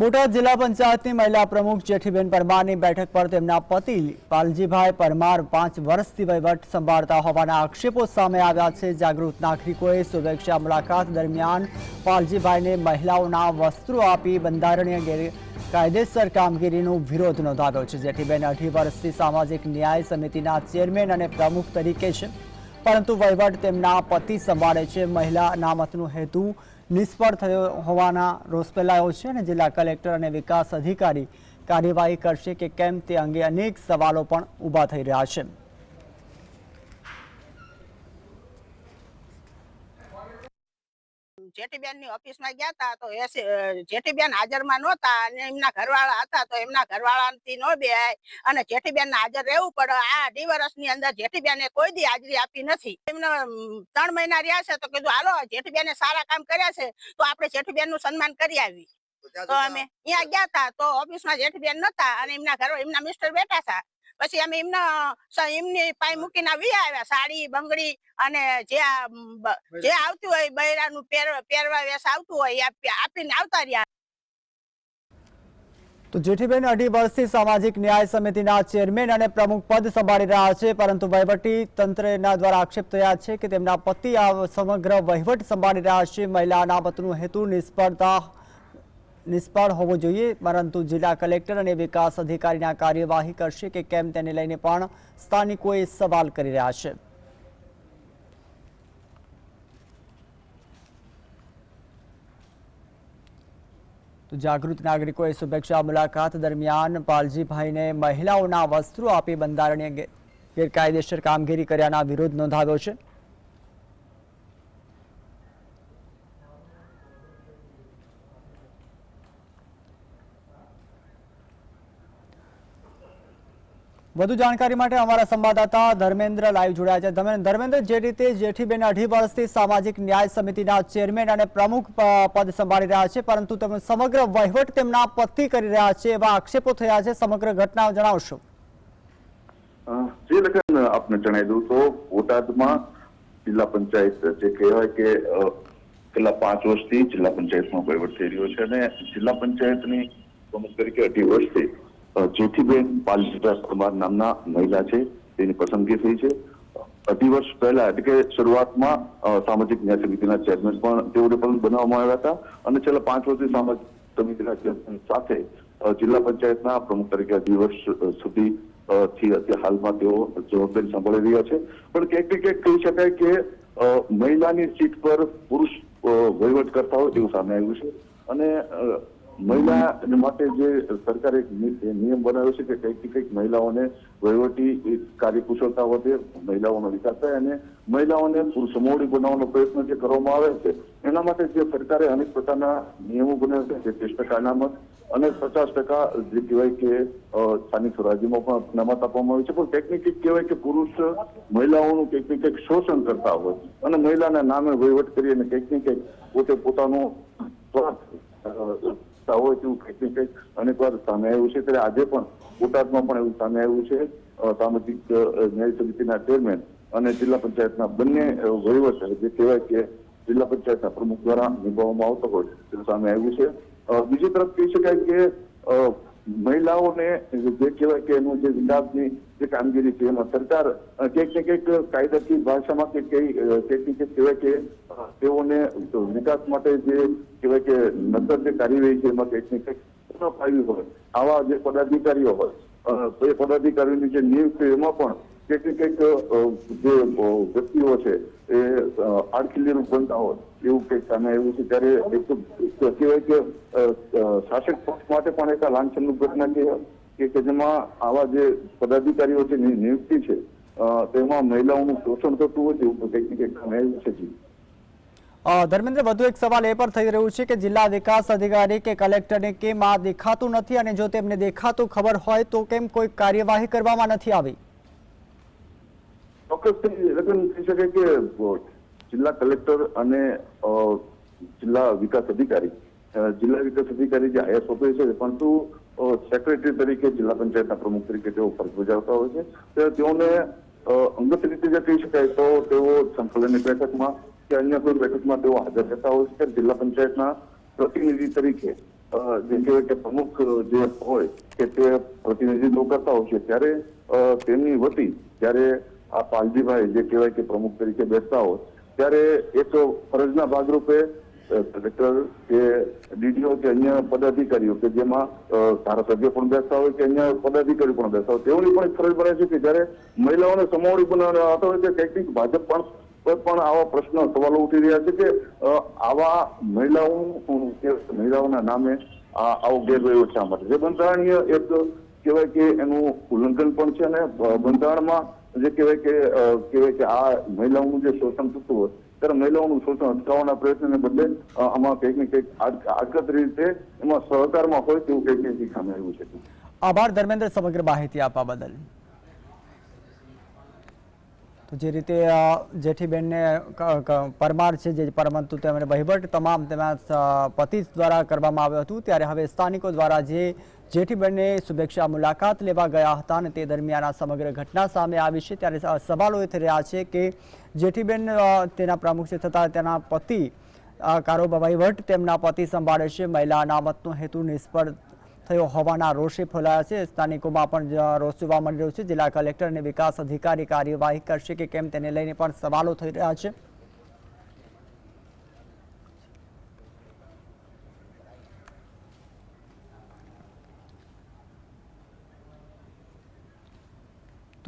બોટાદ જિલ્લા પંચાયતની મહિલા પ્રમુખ જેઠીબેન પરમારની બેઠક પર તેમના પતિ પાલજીભાઈ પરમાર પાંચ વર્ષથી વહીવટ સંભાળતા હોવાના આક્ષેપો સામે આવ્યા છે. જાગૃત નાગરિકોએ શુભેચ્છા મુલાકાત દરમિયાન પાલજીભાઈને મહિલાઓના વસ્ત્રો આપી બંધારણીય કાયદેસર કામગીરીનો વિરોધ નોંધાવ્યો છે. જેઠીબેન અઢી વર્ષથી સામાજિક ન્યાય સમિતિના ચેરમેન અને પ્રમુખ તરીકે છે. પરંતુ વહીવટ તેમના પતિ સંભાળે છે. મહિલા અનામતનો હેતુ નિષ્ફળ થયો હોવાના રોષ ફેલાયો છે અને જિલ્લા કલેક્ટર અને વિકાસ અધિકારી કાર્યવાહી કરશે કે કેમ તે અંગે અનેક સવાલો પણ ઊભા થઈ રહ્યા છે. જેઠીબેનની ઓફિસમાં ગયા તા તો જેઠીબેન હાજરમાં નહોતા અને એમના ઘરવાળા હતા તો એમના ઘરવાળા થી નો બેહાય અને જેઠીબેન હાજર રહેવું પડે. આ અઢી વર્ષની અંદર જેઠીબેને કોઈ દી હાજરી આપી નથી. એમને ત્રણ મહિના રહ્યા છે તો કીધું હાલો જેઠીબેને સારા કામ કર્યા છે તો આપણે જેઠીબેનનું સન્માન કરી આવી. તો અમે અહીંયા ગયા હતા તો ઓફિસમાં જેઠીબેન નતા અને એમના ઘર એમના મિસ્ટર બેઠા હતા પછી અમે એમના એમની પાય મૂકીને વી આવ્યા સાડી બંગડી અને જે જે આવતું હોય બૈરાનું પહેર- પહેરવા વેસ આવતું હોય આપીને આવતા રહ્યા. તો જેઠીબેન અઢી વર્ષથી સામાજિક ન્યાય સમિતિના ચેરમેન અને પ્રમુખ પદ સંભાળી રહ્યા છે પરંતુ વહીવટી તંત્રના દ્વારા આક્ષેપ થયા છે કે તેમના પતિ આ સમગ્ર વહીવટ સંભાળી રહ્યા છે મહિલા પતનું હેતુ નિષ્ફળતા નિષ્ફળ હોવો જોઈએ, પરંતુ જિલ્લા કલેક્ટર અને વિકાસ અધિકારીના કાર્યવાહી કરશે કે કેમ તેને લઈને પણ સ્થાનિકોએ સવાલ કરી રહ્યા છે. તો જાગૃત નાગરિકોએ શુભેચ્છા મુલાકાત દરમિયાન પાલજીભાઈને મહિલાઓના વસ્ત્રો આપી બંધારણીય ગેરકાયદેસર કામગીરી કર્યાના વિરોધ નોંધાવ્યો છે. વધુ જાણકારી માટે અમારા સંવાદદાતા ધર્મેન્દ્ર લાઈવ જોડાયા છે. ધર્મેન્દ્ર, જે રીતે જેઠીબેન અઢી વર્ષથી સામાજિક ન્યાય સમિતિના ચેરમેન અને પ્રમુખ પદ સંભાળી રહ્યા છે, પરંતુ તમે સમગ્ર વહીવટ તેમના પતિ કરી રહ્યા છે એવા આક્ષેપો થયા છે. સમગ્ર ઘટના જણાવશો. જે લગન આપને જણાવી દઉં તો બોટાદમાં જિલ્લા પંચાયત જે કહેવાય કે છેલ્લા પાંચ વર્ષથી જિલ્લા પંચાયતમાં વહીવટ થઈ રહ્યો છે અને જિલ્લા પંચાયતની પ્રમુખ તરીકે અઢી વર્ષથી અ, જેઠીબેન કુમાર નામના મહિલા છે. તેની પસંદગી થઈ છે. અઢી વર્ષ પહેલા એટલે કે શરૂઆતમાં સામાજિક ન્યાય સમિતિના ચેરમેન પણ તેઓને પણ બનાવવામાં આવ્યા હતા અને છેલ્લા પાંચ વર્ષથી સામાજિક સમિતિના ચેરમેન સાથે જિલ્લા પંચાયતના પ્રમુખ તરીકે અઢી વર્ષ સુધી થી અત્યારે હાલમાં તેઓ જવાબદારી સંભાળી રહ્યા છે. પણ ક્યાંક ને ક્યાંક કહી શકાય કે મહિલાની સીટ પર પુરુષ વહીવટ કરતા હોય તેવું સામે આવ્યું છે. અને મહિલા માટે જે સરકારે એક નિયમ બનાવ્યો છે કે કંઈકથી કંઈક મહિલાઓને વહીવટી કાર્યકુશળતા વધે, મહિલાઓનો વિકાસ થાય અને મહિલાઓને સમોવડી બનાવવાનો પ્રયત્ન જે કરવામાં આવે છે, એના માટે જે સરકારે અનેક પ્રકારના નિયમો બનાવ્યા છે ત્રીસ ટકા અનામત અને પચાસ ટકા જે કહેવાય કે સ્થાનિક સ્વરાજ્યમાં પણ અનામત આપવામાં આવે છે. પણ ટેકનિકલી કહેવાય કે પુરુષ મહિલાઓનું કંઈક ને કંઈક શોષણ કરતા હોય અને મહિલાના નામે વહીવટ કરી અને કંઈક ને કંઈક પોતે પોતાનું સ્વાર્થ ઈચ્છતા હોય તેવું ને કંઈક અનેક વાર સામે આવ્યું છે. ત્યારે આજે પણ બોટાદમાં પણ એવું સામે આવ્યું છે. સામાજિક ન્યાય સમિતિના ચેરમેન અને જિલ્લા પંચાયતના બંને વહીવટ જે કહેવાય કે જિલ્લા પંચાયતના પ્રમુખ દ્વારા નિભાવવામાં આવતો હોય તે સામે આવ્યું છે. બીજી તરફ કહી શકાય કે મહિલાઓને જે કહેવાય કે એનું જે વિકાસની જે કામગીરી છે એમાં સરકાર કંઈક ને કંઈક કાયદાકીય ભાષામાં કે કઈ કેટલી કે કહેવાય કે તેઓને વિકાસ માટે જે કહેવાય કે નજર જે કાર્યવાહી છે એમાં કંઈક ને કંઈક ફાવ્યું હોય, આવા જે પદાધિકારીઓ હોય એ પદાધિકારીઓની જે નિયુક્તિ એમાં પણ ને કંઈક જે વ્યક્તિઓ છે એ આડખીલીરૂપ બનતા હોય, એવું કંઈક સામે આવ્યું છે ત્યારે એક કહેવાય કે શાસક પક્ષ માટે પણ એક લાંછનનું ઘટના કહેવાય. કે જેમાં આવા જે પદાધિકારીઓ છે નિયુક્તિ છે તેમાં મહિલાઓનું શોષણ થતું હોય એવું કંઈક ને કંઈક ધર્મેન્દ્ર વધુ એક સવાલ એ પણ થઈ રહ્યું છે કે જિલ્લા વિકાસ અધિકારી કે કલેક્ટરને કેમ આ દેખાતું નથી અને જો તેમને દેખાતું ખબર હોય તો કેમ કોઈ કાર્યવાહી કરવામાં નથી આવી? લગ્ન થઈ શકે કે જિલ્લા કલેક્ટર અને જિલ્લા વિકાસ અધિકારી જિલ્લા વિકાસ અધિકારી જે આઈએસ ઓફિસર છે પરંતુ સેક્રેટરી તરીકે જિલ્લા પંચાયતના પ્રમુખ તરીકે તેઓ ફરજ બજાવતા હોય છે. તેઓને અંગત રીતે જે કહી શકાય તો તેઓ સંકલનની બેઠકમાં કે અન્ય કોઈ બેઠકમાં તેઓ હાજર રહેતા હોય છે. જિલ્લા પંચાયતના પ્રતિનિધિ તરીકે જેમ કહેવાય કે પ્રમુખ જે હોય કે તે પ્રતિનિધિત્વ કરતા હોય છે, ત્યારે તેમની વતી જ્યારે આ પાલજીભાઈ જે કહેવાય કે પ્રમુખ તરીકે બેસતા હોય, ત્યારે એક ફરજના ભાગરૂપે કલેક્ટર કે ડીડીઓ કે અન્ય પદાધિકારીઓ કે જેમાં ધારાસભ્ય પણ બેસતા હોય કે અન્ય પદાધિકારીઓ પણ બેસતા હોય, તેઓની પણ ફરજ બને છે કે જ્યારે મહિલાઓને સમાવડી બનાવવા આવતા હોય કે કંઈક ભાજપ પણ પણ આવા પ્રશ્ન, સવાલો ઉઠી રહ્યા છે કે આવા મહિલાઓ, કે મહિલાઓના નામે આવો ગેરવ્યવહાર શા માટે? જે બંધારણીય એક કહેવાય કે એનું ઉલ્લંઘન પણ છે અને બંધારણમાં જે કહેવાય કે કહેવાય કે આ મહિલાઓનું જે શોષણ થતું હોય ત્યારે મહિલાઓનું શોષણ અટકાવવાના પ્રયત્નને બદલે આમાં કંઈક ને કંઈક આડ- આડકત રીતે એમાં સહકારમાં હોય તેવું કંઈક સામે આવ્યું છે. આભાર ધર્મેન્દ્ર, સમગ્ર માહિતી આપવા બદલ. તો જે રીતે જેઠીબેનને પરમાર છે જે પરંતુ તેમણે વહીવટ તમામ તેના પતિ દ્વારા કરવામાં આવ્યું હતું. ત્યારે હવે સ્થાનિકો દ્વારા જે જેઠીબેનને શુભેચ્છા મુલાકાત લેવા ગયા હતા અને તે દરમિયાન આ સમગ્ર ઘટના સામે આવી છે. ત્યારે સવાલો એ થઈ રહ્યા છે કે જેઠીબેન તેના પ્રમુખ છે થતાં તેના પતિ કારોબાર વહીવટ તેમના પતિ સંભાળે છે. મહિલા અનામતનો હેતુ નિષ્ફળ થયો હોવાના રોષે ફોલાયા છે. સ્થાનિકોમાં પણ રોષ જોવા મળી રહ્યો છે. જિલ્લા કલેક્ટર અને વિકાસ અધિકારી કાર્યવાહી કરશે કે કેમ તેને લઈને પણ સવાલો થઈ રહ્યા છે.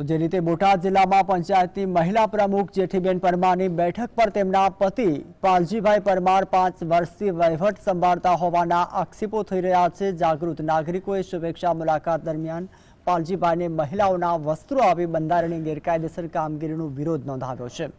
તો જે રીતે બોટાદ જિલ્લામાં પંચાયતની મહિલા પ્રમુખ જેઠીબેન પરમારની બેઠક પર તેમના પતિ પાલજીભાઈ પરમાર પાંચ વર્ષથી વહીવટ સંભાળતા હોવાના આક્ષેપો થઈ રહ્યા છે. જાગૃત નાગરિકોએ શુભેચ્છા મુલાકાત દરમિયાન પાલજીભાઈને મહિલાઓના વસ્ત્રો આપી બંધારણની ગેરકાયદેસર કામગીરીનો વિરોધ નોંધાવ્યો છે.